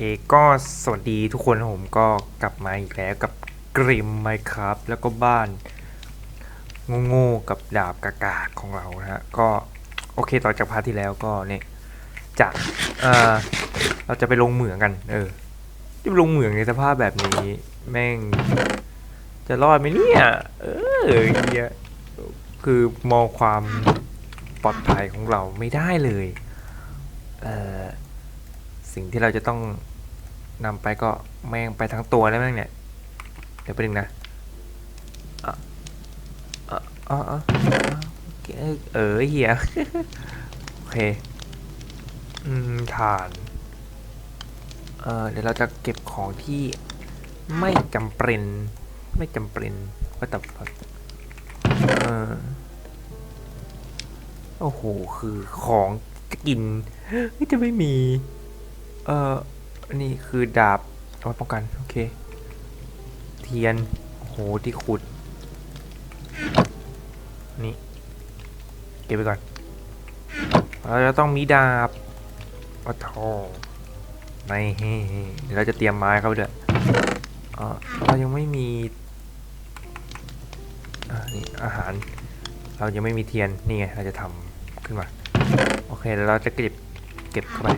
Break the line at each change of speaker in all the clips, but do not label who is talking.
เคก็สวัสดีทุกคนผมก็กลับมาอีกแล้วกับกริมไมครับแล้วก็บ้านโง่ๆกับดาบกากาของเรานะฮะก็โอเคต่อจากพาร์ทที่แล้วก็เนี่ยจะเออเราจะไปลงเหมืองกัน เออจะไปลงเหมืองในสภาพแบบนี้แม่ง จะรอดไหมเนี่ยเออเหี้ยคือมองความปลอดภัยของเราไม่ได้เลยเออสิ่งที่เราจะต้อง นำไปก็แม่งไปทั้งตัวแล้วแม่งเนี่ย เดี๋ยวไปดึงนะอะอะอะอะเออเออเฮียโอเค อืมฐานเออเดี๋ยวเราจะเก็บของที่ไม่จำเป็นไม่จำเป็นก็แต่เออโอ้โห คือของจะกิน จะไม่มี เอออั นนี้คือดาบเอาไว้ป้องกัน โอเค เทียน โอ้โห ที่ขุด นี่ เก็บไปก่อน เราจะต้องมีดาบโอ้โหไม่เฮ้เดี๋ยวเราจะเตรียมไม้เข้าไปด้วยเออเรายังไม่มีนี่อาหาร เรายังไม่มีเทียน นี่ไง เราจะทำขึ้นมา โอเค แล้วเราจะเก็บ เก็บเข้าไป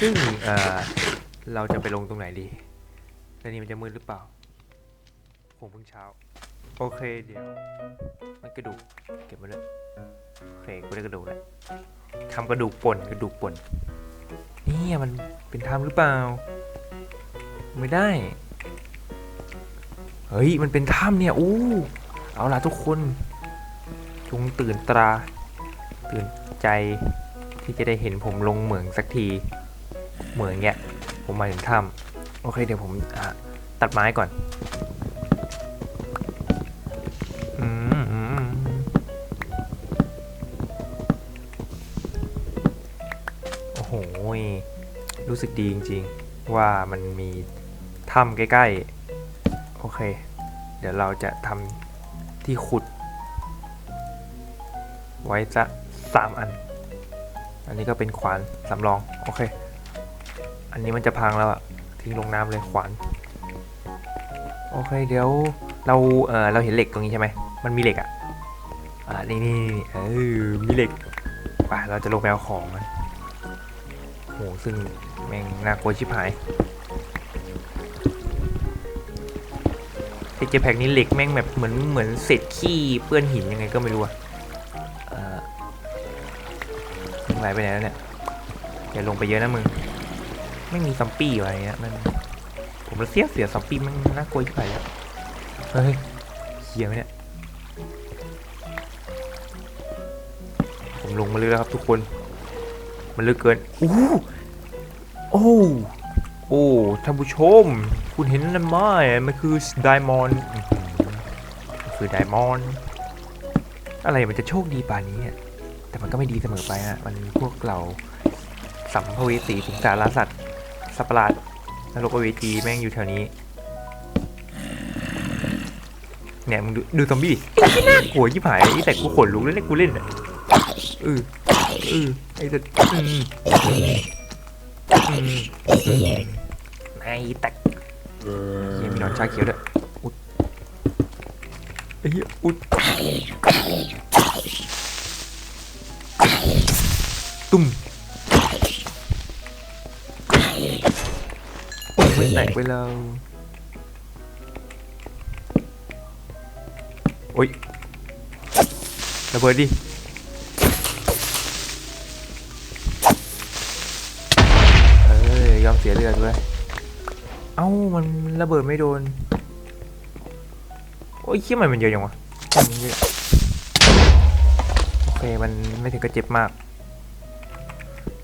ซึ่งเอ่อเราจะไปลงตรงไหนดีแล้วนี่มันจะมืดหรือเปล่าคงเพิ่งเช้า โอเคเดี๋ยว มันกระดูกเก็บมาเลยโอเคกูได้กระดูกแล้วทำกระดูกป่นกระดูกป่นนี่มันเป็นถ้ำหรือเปล่า ไม่ได้ เฮ้ย มันเป็นถ้ำเนี่ย อู้ เอาล่ะทุกคน จงตื่นตรา ตื่นใจที่จะได้เห็นผมลงเหมืองสักที เหมืองเนี้ยผมมาถึงถ้ำโอเคเดี๋ยวผมตัดไม้ก่อนอืมอืมอืมโอ้โหรู้สึกดีจริงๆ ว่ามันมีถ้ำใกล้ๆ โอเค เดี๋ยวเราจะทำที่ขุด ไว้จะสามอัน อันนี้ก็เป็นขวานสำรอง โอเค อันนี้มันจะพังแล้วอะทิ้งลงน้ำเลยขวาน โอเคเดี๋ยวเราเออเราเห็นเหล็กตรงนี้ใช่ไหมมันมีเหล็กอะอ่านี่นี่เออมีเหล็กไปเราจะลงไปเอาของมันโหซึ่งแม่งน่ากลัวชิบหายไอเจแพกนี้เหล็กแม่งแบบเหมือนเหมือนเศษขี้เปื้อนหินยังไงก็ไม่รู้อะเออมึงไหลไปไหนแล้วเนี่ยอย่าลงไปเยอะนะมึง ไม่มีซัมปี้อะไรเงี้ยมันผมเสียเสียซัมปี้มันน่ากลัวที่งไหนอะเฮ้ยเฮียไหมเนี่ยผมลงมาเลยแล้วครับทุกคน มันลึกเกินอู้โอ้โอ้ท่านผู้ชม คุณเห็นนั่นไหมมันคือไดมอนด์คือไดมอนด์อะไรมันจะโชคดีป่านนี้ แต่มันก็ไม่ดีเสมอไปฮะมันมีพวกเราสัมภเวสีสิงสารสัตว์ สัตว์ประหลาดนรกอเวทีแม่งอยู่แถวนี้เนี่ยมึงดูดูซอมบี้ดิน่ากลัวยิ่หายไอ้แต่กูขนลุกแล้วเนี่ยกูเล่นอะเออเออไอ้แต่อืมอืมไอ้แต่เฮียมีหนอนชาเขียวด้วยอุดไอ้เหี้ยอุดตุ้ม โอ้ยไม่แตกไปแล้วโอ้ยระเบิดดิเอ้ยยอมเสียเลือดด้วยเอ้ามันระเบิดไม่โดนโอ้ยขี้ยมันมันเยอะยังวะมันเยอะโอเคมันไม่ถึงกับเจ็บมาก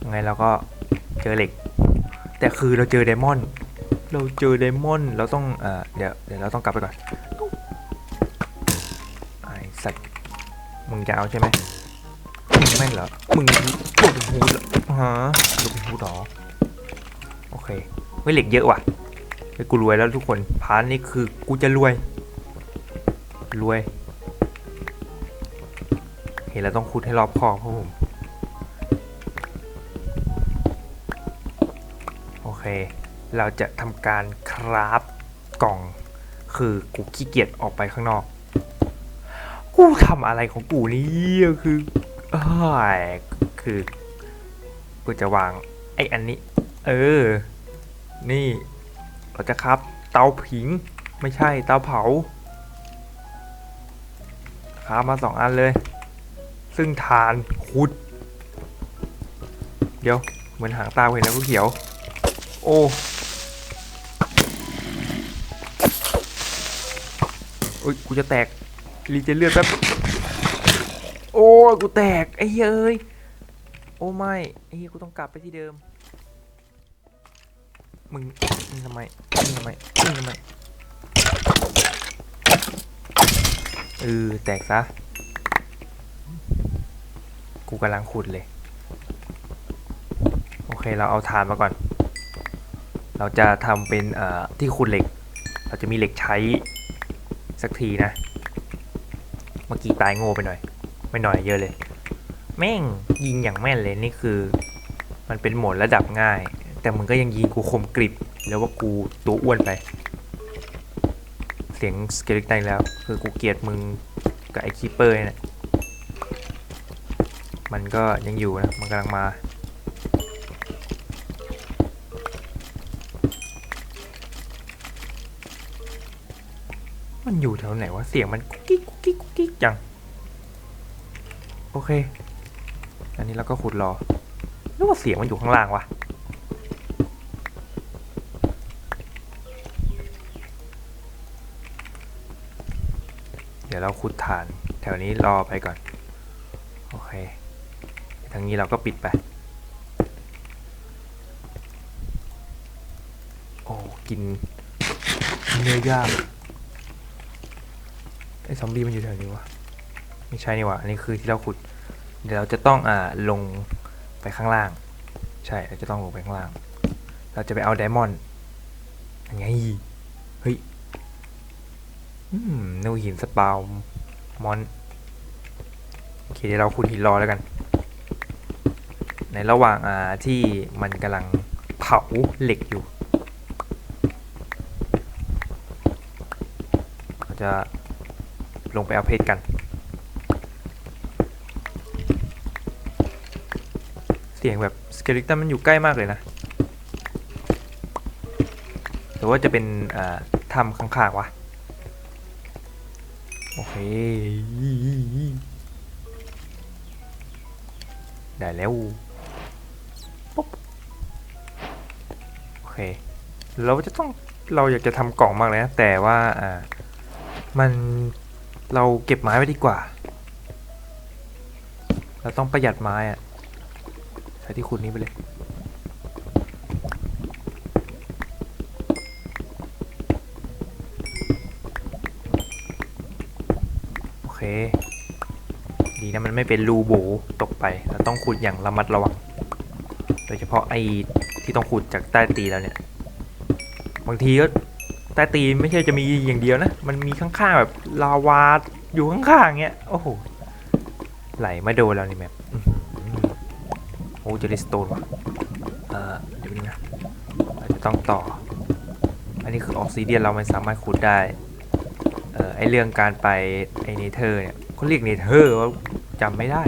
ยังไงเราก็เจอเหล็ก แต่คือเราเจอไดมอนด์ เราเจอไดมอนด์เราต้องเอ่อเดี๋ยวเดี๋ยวเราต้องกลับไปก่อนไอสัตว์มึงจะเอาใช่ไหมมึงแม่นเหรอมึงโอ้โหเหรอฮะโอ้โหหรอโอเคไม่เหล็กเยอะว่ะเฮ้ยกูรวยแล้วทุกคนพาร์ทนี้คือกูจะรวย รวยเห็นแล้วต้องคุดให้รอบคอบครับผมโอเค เราจะทำการคราฟกล่อง คือกูขี้เกียจออกไปข้างนอก กูทำอะไรของกูนี่ยคือเอยคือกูจะวางไอ้อันนี้ เออ นี่เราจะครับเตาผิงไม่ใช่เตาเผาคราฟมาสองอันเลย ซึ่งทานขุด เดี๋ยว เหมือนหางตาเห็นแล้วกูเขียว โอ้ อ้ยกูจะแตกรีเจนเลือดแป๊บโอ้ยกูแตกไอ้เหี้ยเอ้ยโอ้ไม่ไอ้เหี้ยกูต้องกลับไปที่เดิม มึงมึงทำไมมึงทำไมมึงทำไมเออแตกซะกูกำลังขุดเลย โอเคเราเอาฐานมาก่อน เราจะทำเป็นเอ่อที่ขุดเหล็ก เราจะมีเหล็กใช้ สักทีนะ เมื่อกี้ตายโง่ไปหน่อย ไม่หน่อยเยอะเลย แม่งยิงอย่างแม่นเลยนี่คือ มันเป็นโหมดระดับง่าย แต่มึงก็ยังยิงกูคมกริบ แล้วว่ากูตัวอ้วนไป เสียงสเกลิตันแล้ว คือกูเกลียดมึงกับไอ้คีเปอร์เนี่ยมันก็ยังอยู่นะ มันกำลังมา มันอยู่แถวไหนวะ เสียงมันกุ๊กกิ๊กกุ๊กกิ๊กกุ๊กกิ๊กจัง โอเค อันนี้เราก็ขุดรอนึกว่าเสียงมันอยู่ข้างล่างวะเดี๋ยวเราขุดฐาน แถวนี้รอไปก่อน โอเค ทางนี้เราก็ปิดไป โอ้ กินเนื้อย่าง ไอ้ซอมบี้มันอยู่แถวนี้วะไม่ใช่นี่วะอันนี้คือที่เราขุด เดี๋ยวเราจะต้องอ่าลงไปข้างล่าง ใช่เราจะต้องลงไปข้างล่าง เราจะไปเอาไดมอนด์ยังไงเฮ้ยอืมนูหินสปาวมอนโอเคเดี๋ยวเราขุดหินรอแล้วกัน ในระหว่างอ่าที่มันกำลังเผาเหล็กอยู่เราจะ ลงไปเอาเพชรกัน เสียงแบบสเกลิตันมันอยู่ใกล้มากเลยนะหรือว่าจะเป็นถ้ำข้างๆวะโอเค ได้แล้วปุ๊บโอเค เราจะต้องเราอยากจะทำกล่องมากเลยนะ แต่ว่าอ่ามัน เราเก็บไม้ไว้ดีกว่า เราต้องประหยัดไม้อะใช้ที่ขุดนี้ไปเลย โอเค ดีนะมันไม่เป็นรูโบตกไป เราต้องขุดอย่างระมัดระวัง โดยเฉพาะไอ้ที่ต้องขุดจากใต้ตีนเราเนี่ย บางทีก็ ใต้ตีนไม่ใช่จะมีอย่างเดียวนะ มันมีข้างๆแบบลาวาอยู่ข้างๆเงี้ย โอ้โห ไหลมาโดนเรานี่แมปโอ้เจอริสโตนว่ะเอ่อเดี๋ยวนึงนะเราจะต้องต่อ อันนี้คือออกซิเดียนเราไม่สามารถขุดได้ เอ่อไอเรื่องการไปไอเนเธอร์เนี่ยเขาเรียกเนเธอร์ว่าจำไม่ได้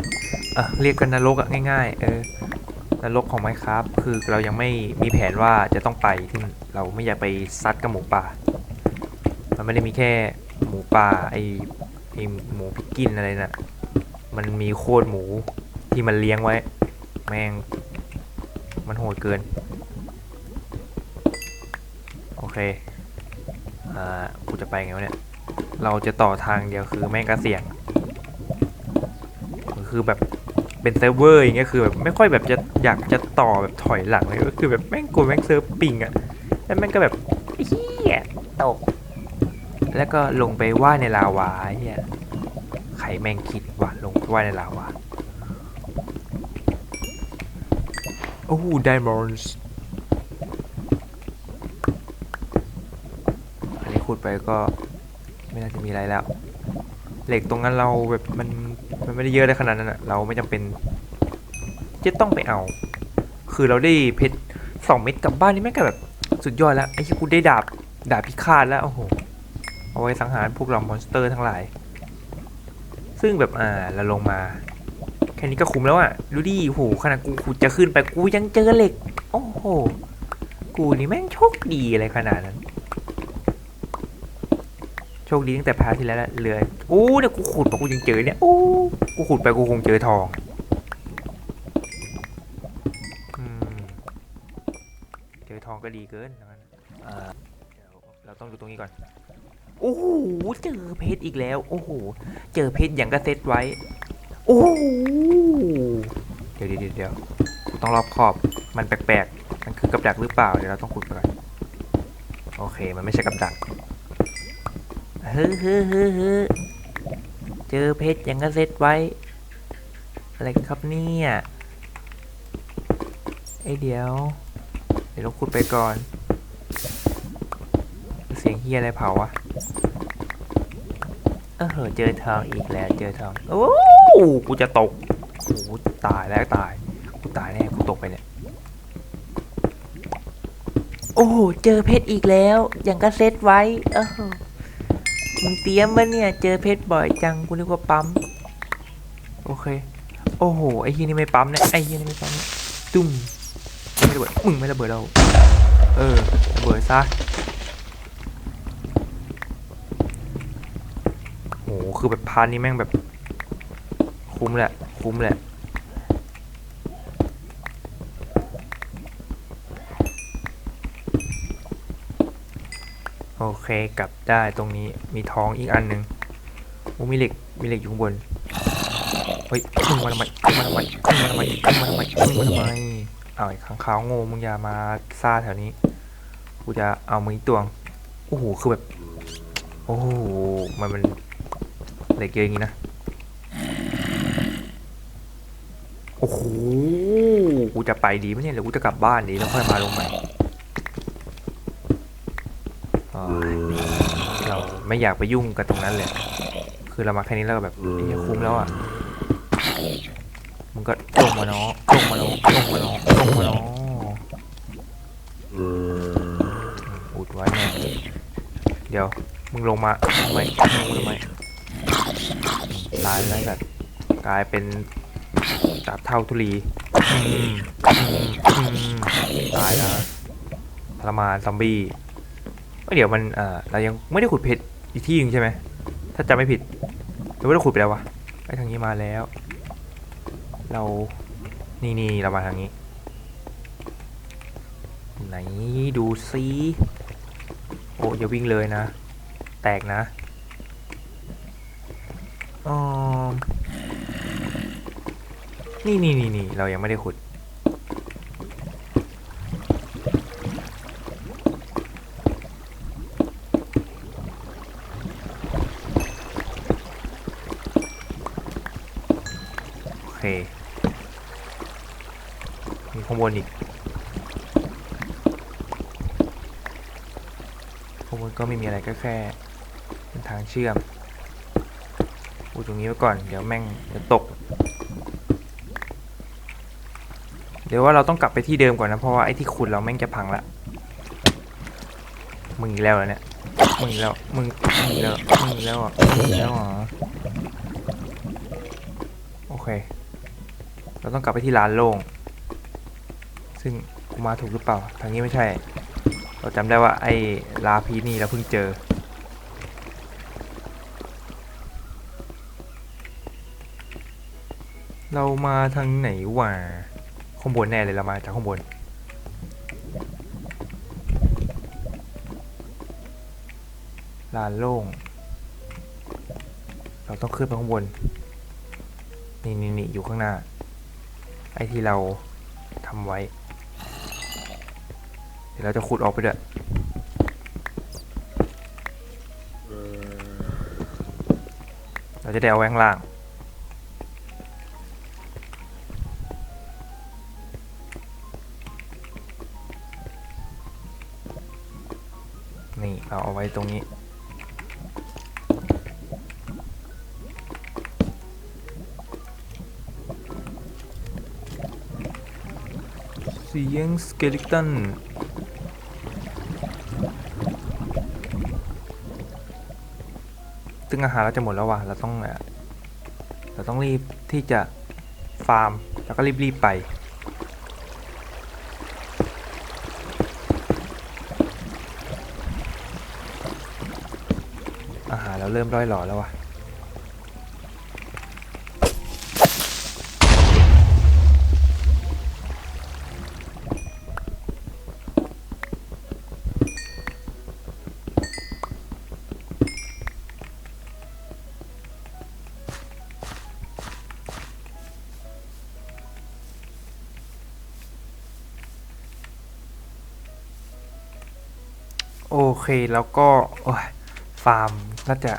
เออเรียกกันนรกอะง่ายๆ เออ นรกของไมครับคือเรายังไม่มีแผนว่าจะต้องไปที่นั่นเราไม่อยากไปซัดกับหมูป่า มันไม่ได้มีแค่หมูป่าไอไอหมูพิกินอะไรนะ่ะมันมีโคตรหมูที่มันเลี้ยงไว้ แม่งมันโหดเกิน โอเคอ่ากูจะไปไงวะเนี่ย เราจะต่อทางเดียวคือแม่งก็เสี่ยง คือแบบ เป็นเซิร์ฟเวอร์อย่างเงี้ยคือแบบไม่ค่อยแบบจะอยากจะต่อแบบถอยหลังเลยก็คือแบบแม่งกลัวแม่งเซิร์ฟปิงอะแล้วแม่งก็แบบเฮียตก แล้วก็ลงไปว่ายในลาวาเฮียใครแม่งคิดว่าลงไปว่ายในลาวาโอ้โหไดมอนด์อันนี้ขุดไปก็ไม่น่าจะมีอะไรแล้ว เหล็กตรงนั้นเราแบบมันมันไม่ได้เยอะได้ขนาดนั้นอะเราไม่จำเป็นจะต้องไปเอา คือเราได้เพชรสองเม็ดกลับบ้านนี่แม่งก็แบบสุดยอดแล้วไอ้ที่กูได้ดาบดาบพิฆาตแล้วโอ้โหเอาไว้สังหารพวกเรามอนสเตอร์ทั้งหลาย ซึ่งแบบอ่าเราลงมา แค่นี้ก็คุ้มแล้วอะดูดิโหขนาดกูกูจะขึ้นไปกูยังเจอเหล็ก โอ้โหกูนี่แม่งโชคดีอะไรขนาดนั้น โชคดีตั้งแต่พาร์ทที่แล้วแหละเหลือโอ้เนี่ยกูขุดมากูยังเจอเนี่ยโอ้กูขุดไปกูคงเจอทองอืมเจอทองก็ดีเกินนะมันอ่าเดี๋ยวเราต้องดูตรงนี้ก่อนโอ้โหเจอเพชรอีกแล้ว โอ้โหเจอเพชรอย่างก็เซตไว้ โอ้โหเดี๋ยวเดี๋ยวเดี๋ยวเดี๋ยวกูต้องรอบคอบมันแปลกๆมันคือกับดักหรือเปล่าเดี๋ยวเราต้องขุดไปก่อนโอเค มันไม่ใช่กับดักเฮ้อเฮ้อเฮ้อเฮ้อเจอเพชรย่างก็เซตไว้ อะไรกันครับเนี่ยไอเดี๋ยว เดี๋ยวเราขุดไปก่อน เสียงเฮียอะไรเผาวะเออเจอทองอีกแล้วเจอทองโอ้กูจะตกโอ้ตายแล้วตายกูตายแน่กูตกไปเนี่ยโอ้เจอเพชรอีกแล้วย่างก็เซตไว้เออ มึงเตรียมมาเนี่ย เจอเพชรบ่อยจังกูนึกว่าปั๊ม โอเค โอ้โห ไอ้เฮียนี่ไม่ปั๊มเนี่ย ไอ้เฮียนี่ไม่ปั๊มเนี่ยตุ้มไม่ระเบิด มึงไม่ระเบิดเรา เออ ระเบิดซะโห คือแบบพาร์ทนี้แม่งแบบ คุ้มแหละ คุ้มแหละ อเคกลับได้ตรงนี้มีทองอีกอันหนึ่งโอ้มีเหล็กมีเหล็กอยู่ข้างบนเฮ้ยขึ้นมาทำไมขึ้นมาทำไมขึ้นมาทำไมขึ้นมาทำไมขึ้นมาทำไมเอาไอ้ข้างขาวโง่มึงอย่ามาซ่าแถวนี้กูจะเอามึงอีกตวงโอ้โหคือแบบโอ้โหมันมันเหล็กเยอะอย่างนี้นะโอ้โหกูจะไปดีไหมเนี่ยหรือกูจะกลับบ้านดีแล้วค่อยมาลงใหม่ ไม่อยากไปยุ่งกับตรงนั้นเลย คือเรามาแค่นี้แล้วก็แบบอ้เหี้ยคุ้มแล้วอะมึงก็ลงมาเนาะลงมาเนาะลงมาเนาะลงมาเนาะอุดไว้แน่เดี๋ยว มึงลงมาทำไมลงมาทำไมตายแล้วแบบกลายเป็นจับเท่าทุลีตายแล้วทรมานซอมบี้เดี๋ยวมันเออเรายังไม่ได้ขุดเพชร อีกที่หนึงใช่ไหม ถ้าจำไม่ผิดหรือว่าเราขุดไปแล้ววะไปทางนี้มาแล้ว เรานี่นี่เรามาทางนี้ ไหนดูซิโอ้อย่าวิ่งเลยนะ แตกนะอ๋อนี่นี่นี่นี่เรายังไม่ได้ขุด เค มีข้างบนอีก ข้างบนก็ไม่มีอะไรก็แค่เป็นทางเชื่อมอูตรงนี้ไว้ก่อน เดี๋ยวแม่งเดี๋ยวตก เดี๋ยวว่าเราต้องกลับไปที่เดิมก่อนนะ เพราะว่าไอ้ที่ขุดเราแม่งจะพังละ มึงอีกแล้วเหรอเนี่ย มึงอีกแล้ว มึงมึงอีกแล้ว มึงอีกแล้วอะมึงอีกแล้วเหรอเค เราต้องกลับไปที่ร้านโล่ง ซึ่งกูมาถูกหรือเปล่า ทางนี้ไม่ใช่ เราจำได้ว่าไอ้ลาพีนี่เราเพิ่งเจอ เรามาทางไหนวะ ข้างบนแน่เลยเรามาจากข้างบน ลานโล่ง เราต้องขึ้นไปข้างบน นี่นี่นี่อยู่ข้างหน้า ไอ้ที่เราทำไว้ เดี๋ยวเราจะขุดออกไปด้วยเราจะได้เอาไว้ข้างล่าง นี่ เราเอาไว้ตรงนี้ สีเสียงสเกลิตันซึ่งอาหารเราจะหมดแล้วว่ะ เราต้องเอ่อเราต้องรีบที่จะฟาร์ม แล้วก็รีบๆไป อาหารเราเริ่มร่อยหล่อแล้วว่ะ เคแล้วก็ฟาร์มน่าจะ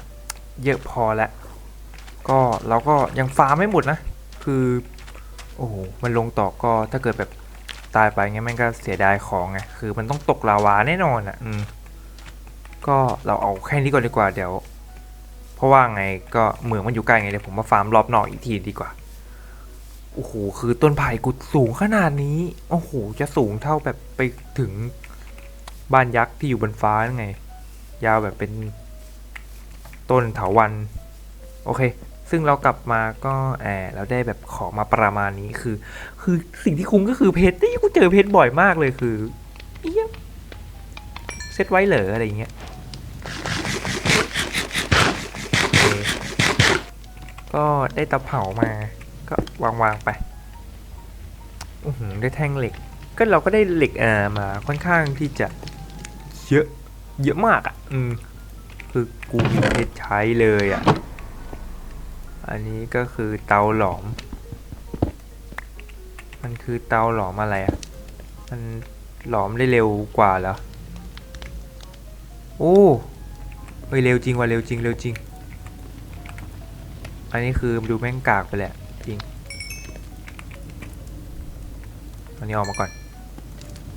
เยอะพอแล้วก็เราก็ยังฟาร์มไม่หมดนะ คือโอ้โหมันลงต่อก็ถ้าเกิดแบบตายไปเงี้ยมันก็เสียดายของไงคือมันต้องตกลาวาแน่นอนอะอืมก็เราเอาแค่นี้ก่อนดีกว่าเดี๋ยว เพราะว่าไงก็เหมืองมันอยู่ใกล้ไงเดี๋ยวผมมาฟาร์มรอบนอกอีกทีดีกว่าโอ้โหคือต้นไผ่กูสูงขนาดนี้โอ้โหจะสูงเท่าแบบไปถึง บ้านยักษ์ที่อยู่บนฟ้าไง ยาวแบบเป็นต้นเถาวันโอเค ซึ่งเรากลับมาก็แอบเราได้แบบของมาประมาณนี้คือ คือสิ่งที่คุ้มก็คือเพชรที่กูเจอเพชรบ่อยมากเลยคือเอี้ยเซตไว้เหรออะไรอย่างเงี้ยโอเคก็ได้ตะเผามาก็วางวางๆไปอือหือได้แท่งเหล็ก ก็เราก็ได้เหล็กอ่ามาค่อนข้างที่จะ เยอะ เยอะมากอะ อืม คือกูมีเพชรใช้เลยอะ อันนี้ก็คือเตาหลอม มันคือเตาหลอมอะไรอะ มันหลอมได้เร็วกว่าเหรอ โอ้เฮ้ยเร็วจริงว่ะเร็วจริงเร็วจริง อันนี้คือดูแม่งกากไปแหละจริง อันนี้ออกมาก่อน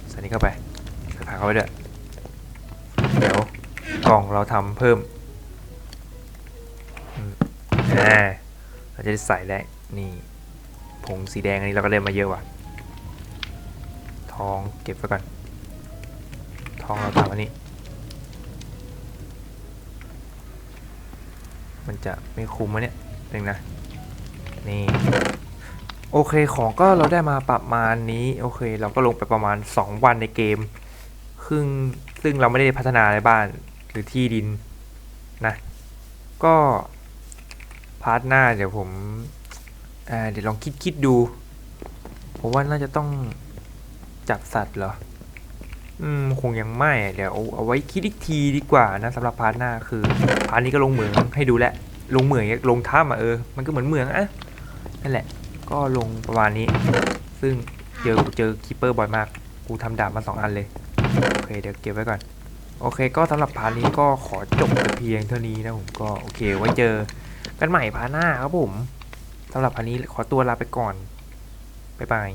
ใส่นี้เข้าไปใส่ผักเข้าไปด้วยเดี๋ยวก ล่องเราทำเพิ่มอ่าเราจะได้ใส่ได้นี่ผงสีแดงอันนี้เราก็ได้มาเยอะว่ะ ทองเก็บไว้ก่อน ทองเราทำอันนี้ มันจะไม่คุ้มวะเนี่ยหนึ่งนะ นี่ โอเคของก็เราได้มาประมาณนี้ โอเค เราก็ลงไปประมาณ 2 วันในเกม ครึ่งซึ่งเราไม่ได้พัฒนาในบ้าน หรือที่ดินนะ ก็พาร์ทหน้าเดี๋ยวผมเดี๋ยวลองคิดคิดดู ผมว่าน่าจะต้องจับสัตว์เหรอ อืม คงยังไม่ เดี๋ยวเอาเอาไว้คิดอีกทีดีกว่านะสำหรับพาร์ทหน้าคือพาร์ทนี้ก็ลงเหมืองให้ดูแหละลงเหมืองลงถ้ำอะเออ มันก็เหมือนเหมืองอะนั่นแหละ ก็ลงประมาณนี้ ซึ่งเจอเจอคีเปอร์บ่อยมาก กูทำดาบมาสองอันเลย โอเค เดี๋ยวเก็บไว้ก่อน โอเคก็สำหรับพาร์ทนี้ก็ขอจบเพียงเท่านี้นะผมก็โอเคไว้เจอกันใหม่พาร์ทหน้าครับผมสำหรับพาร์ทนี้ขอตัวลาไปก่อนบ๊ายบาย